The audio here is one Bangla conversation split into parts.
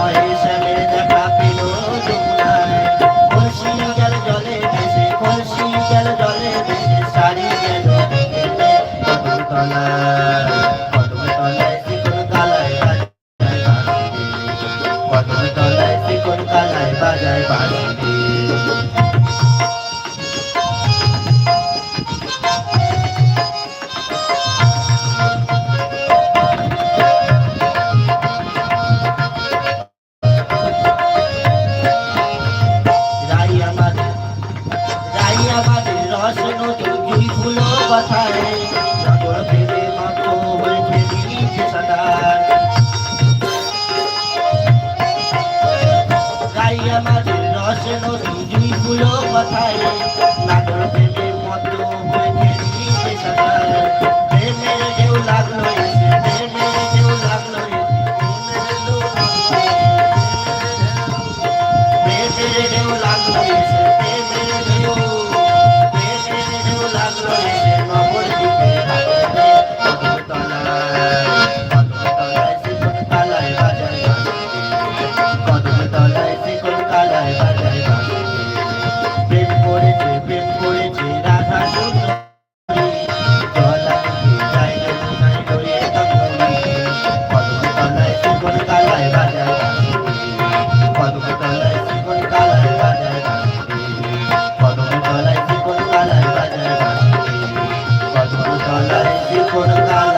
মহেশ কথায় নাগর পেলে মতো। করতাম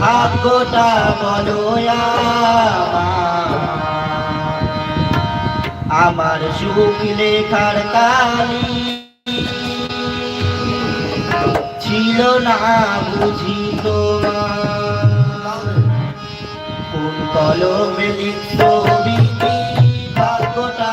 ভাগ্যটা বলয়া আমার সুখ লেখার কালি ছিল না বুঝি তোমার। কোন কলমে লিখত ভাগ্যটা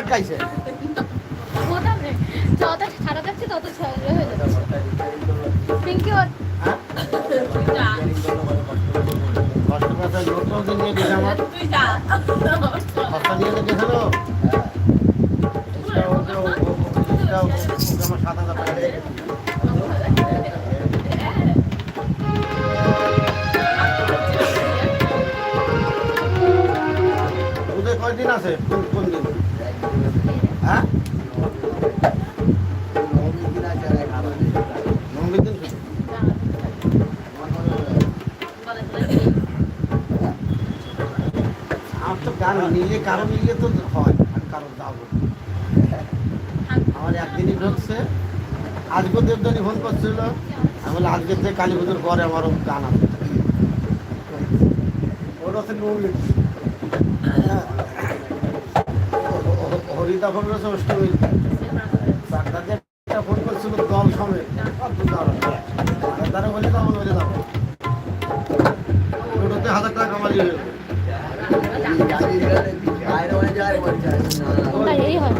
আটকাইছে যত সারা যাচ্ছে তত ছেলে হয়ে? যাচ্ছে পিঙ্কি ওর কষ্ট কথা লোকটাও দিন নিয়ে গেছে আমার তুই যা নিয়ে তো গেছিল আমার সাত হাজার টাকা কয়দিন আছে? নিলে, কারও নিলে তো হয় আমি কারও যাব আমার একদিনই ঢুকছে আজকে দেবদানি ফোন করছিল। আমি বলে আজকে থেকে কালী পুজোর পরে আমারও গান আছে। হরিদা ফোন করেছে, অষ্টমী। ডাক্তারকে একটা ফোন করছিল, দল সমেত। তারা বলে তখন বলে যাব ওটা এই হয়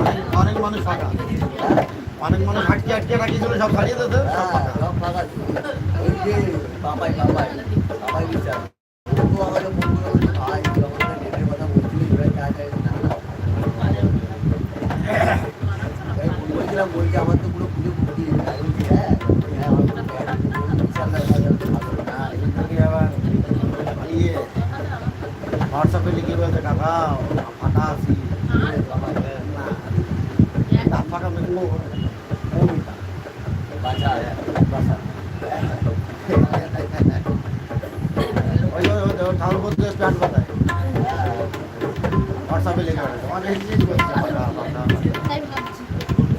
অনেক অনেক মানুষ ফাঁকা। অনেক মানুষ আটকে আটকে রাখিয়েছিল সব ছাড়িয়ে দিতে সব ফাঁকা। বাবাই বাবাই বাবাই বিচার ও আমাকে ফোন করে ভাই তুই আমাকে কথা বলছিলি এবার কাজ না না। আমি ফোন করেছিলাম বলছে আমার তো পুরো পুজো ফুটি আমি বলছি হ্যাঁ হ্যাঁ আমার তো হ্যাঁ, ইনশাআল্লাহ কাজ হবে, ভালো। হ্যাঁ, এদিকে আবার ইয়ে হোয়াটসঅ্যাপে লিখে বলছে কাকা ফাঁকা আছি না না ফাঁকা মানে ও ভূমিকা বাঁচা বাসা ওই যে ওই যে ঠাকুর করতে প্যান্ট বাতায় হোয়াটসঅ্যাপে লিখে বলছে অনেক জিনিস বলছে ফাঁকা ফাঁকা তাই ভাবছি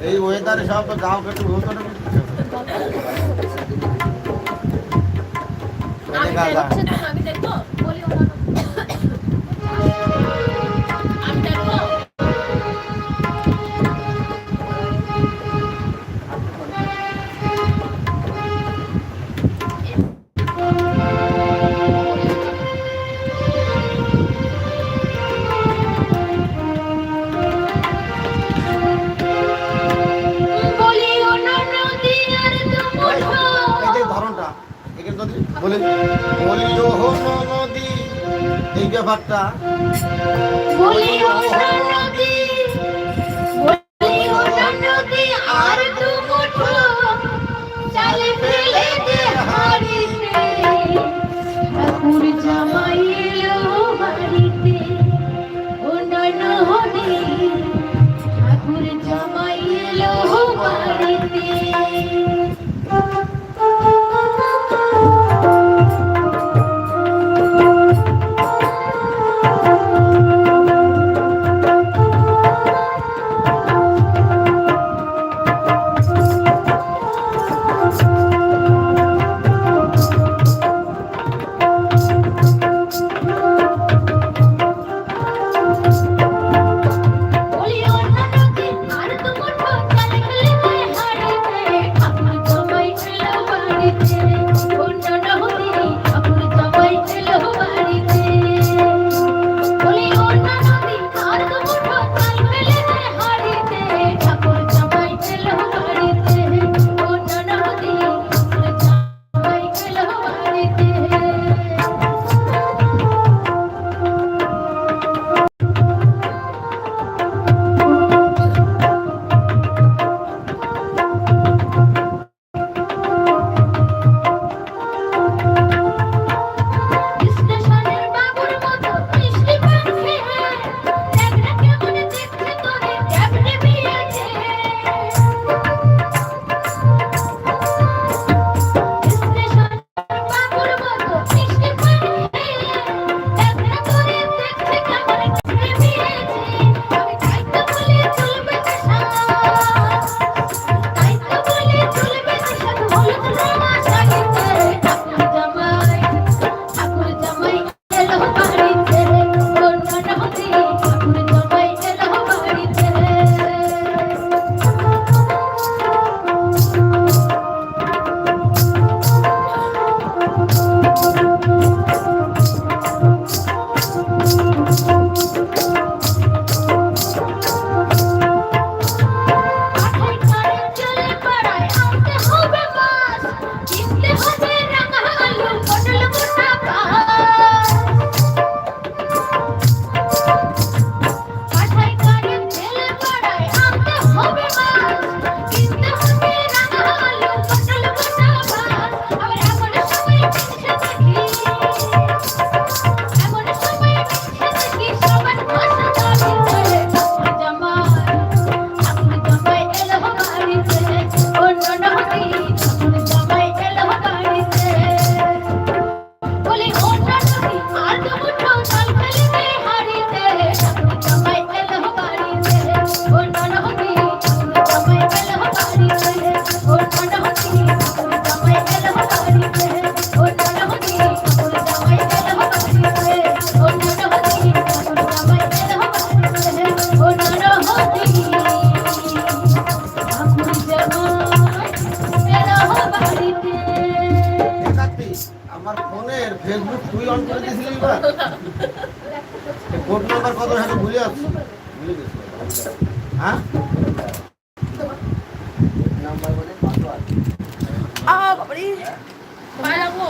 এই ওয়েদারে সব যাও একটু ভূত বলি ওনা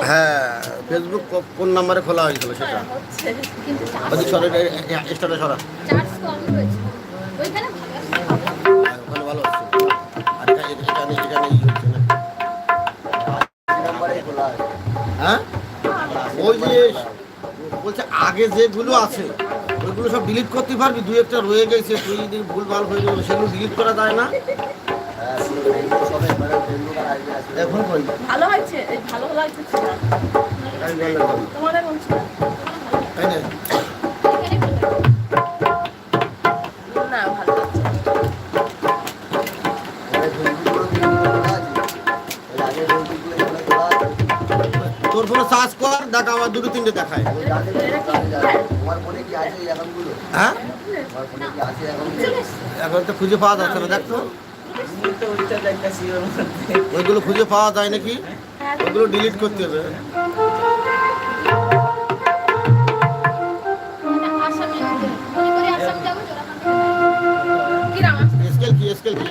হ্যাঁ ফেসবুক কোন নাম্বারে খোলা হয়েছিল সেটা? কিন্তু চার্জ সরা স্টারে সরা। চার্জ কম রয়েছে। ওইখানে ভালো আছে। হ্যাঁ, আর এখানে এখানে ই হচ্ছে না। হ্যাঁ? ওই যে বলছে আগে যেগুলো আছে ওইগুলো সব ডিলিট করতে পারবি। দুই একটা রয়ে গেছে তুই যদি ভুল ভালো হয়ে গেলো সেগুলো ডিলিট করা যায় না হ্যাঁ পুরো ফেসবুক সবে মানে ফেসবুক আর আইডি আছে এখন কই ভালো হয়েছে? এই ভালো। তাই না এখানে লাগছে না। ওই ফেসবুকগুলো কি খোলা আছে ওই আগের ফেসবুকগুলো এগুলো খোলা আছে তোর ফোনে সার্চ কর দেখ আমার দুটো তিনটে দেখায়। তোমার হ্যাঁ তোমার এখন তো খুঁজে পাওয়া যাচ্ছে না দেখ তো। ওইগুলো খুঁজে পাওয়া যায় নাকি? ওইগুলো ডিলিট করতে হবে? স্কেল কি স্কেল কি?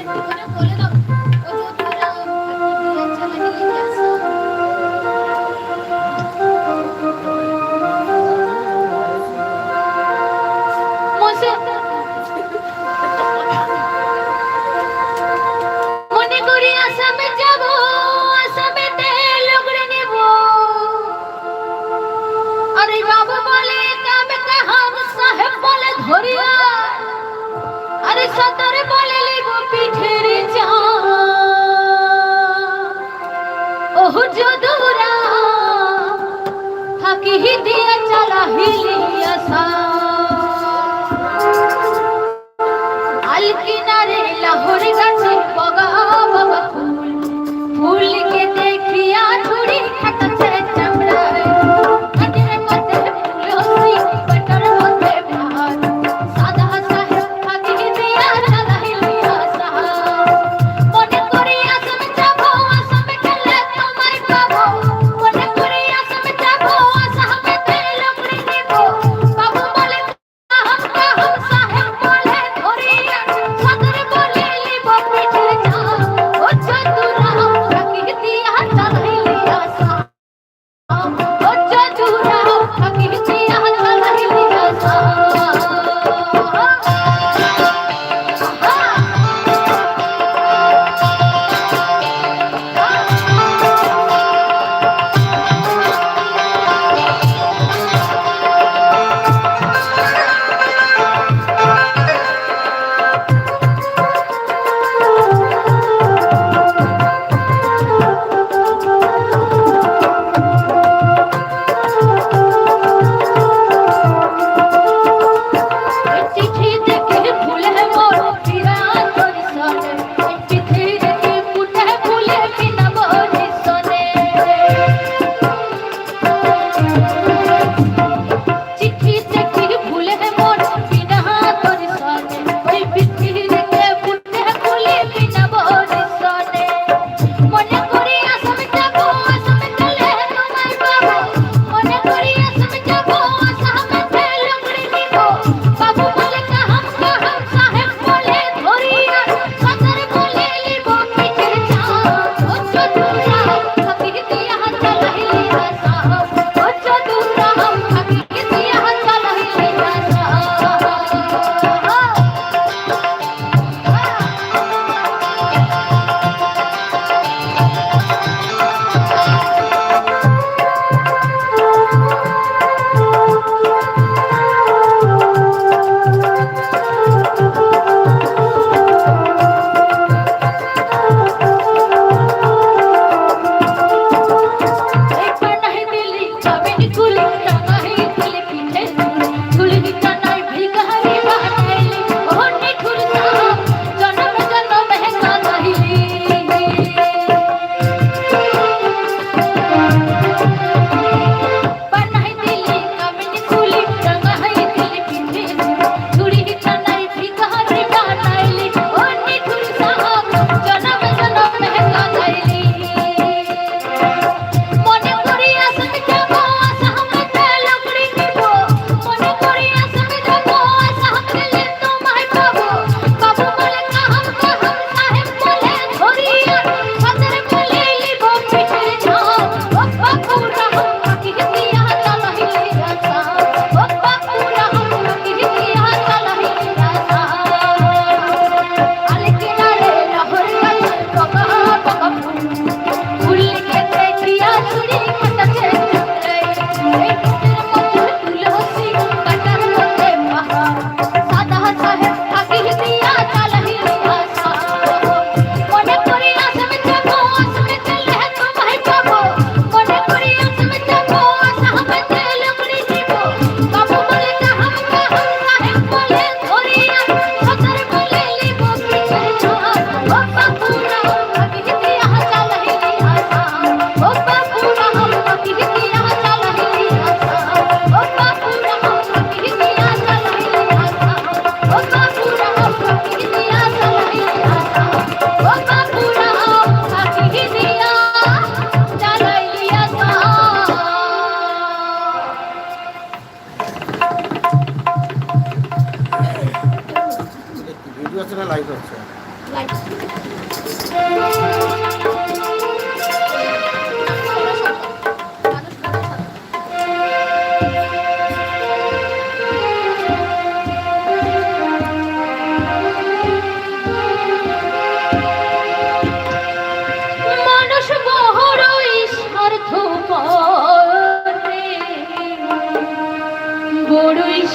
যদুরা থাকি দিয়া চালা হিলিয়া সা আল কিনারে লাহোর গাছে বগা।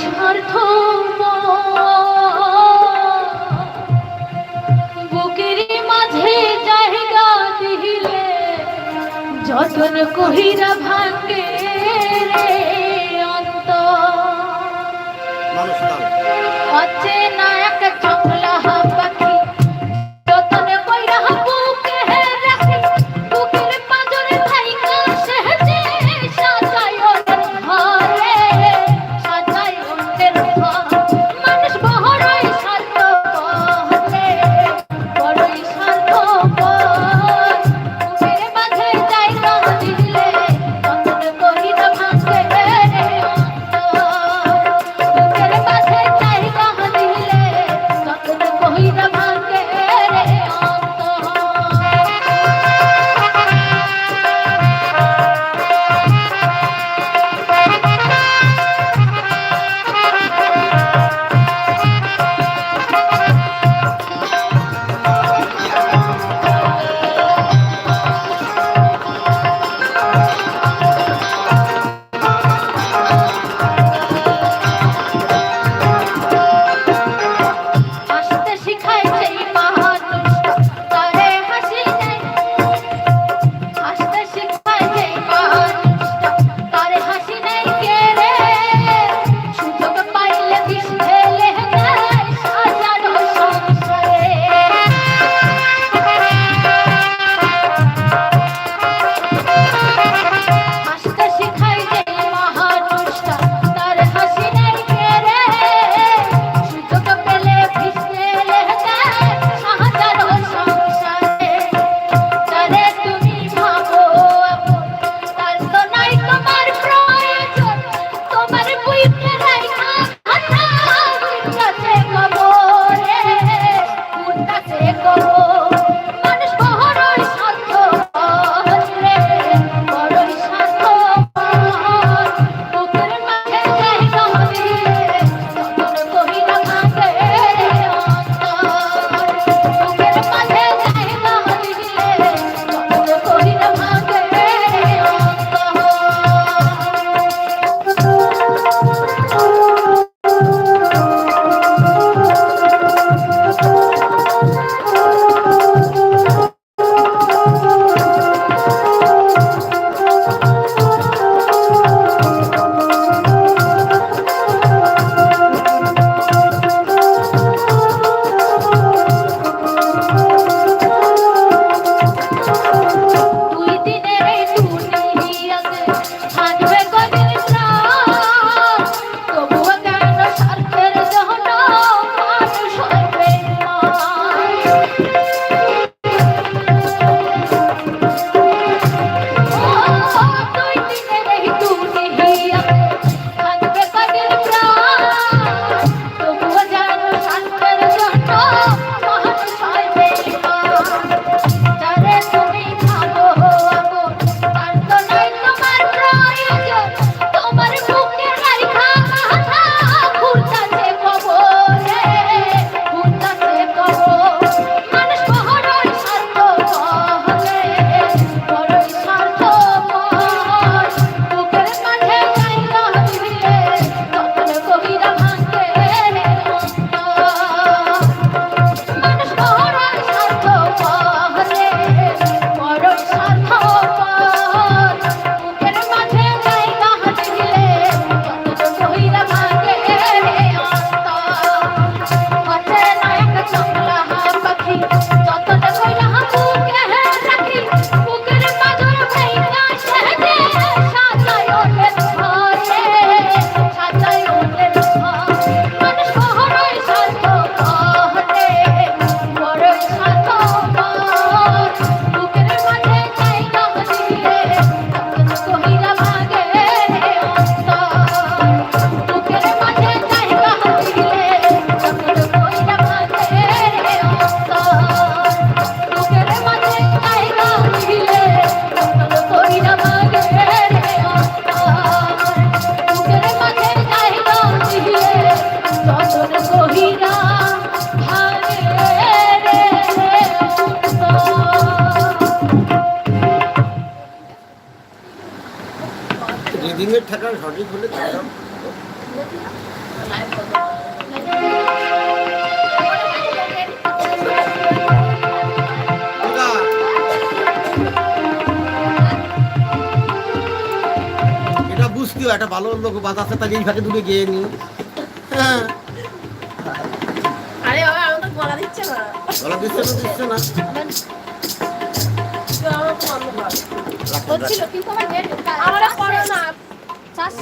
স্বার্থপর বুকের মাঝে জায়গা দিলে যতন কহিরা ভাঙ্গে রে। ঠেকা সঠিক হলে এটা বুঝতেও একটা ভালো লোক বাজাচ্ছে তাকে এই ফাঁকে দূরে গিয়ে নি। হ্যাঁ। আরে বাবা আমি তো দিচ্ছে না। গলা দিচ্ছে না দিচ্ছে না। আমার না চাষ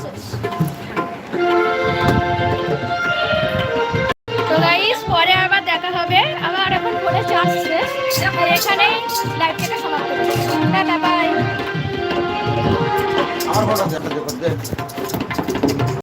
তো গাইস পরে আবার দেখা হবে। আবার এখন ফোনে চার্জ শেষ আর এখানেই লাইভটাকে সমাপ্ত করছি। টাটা বাই আমার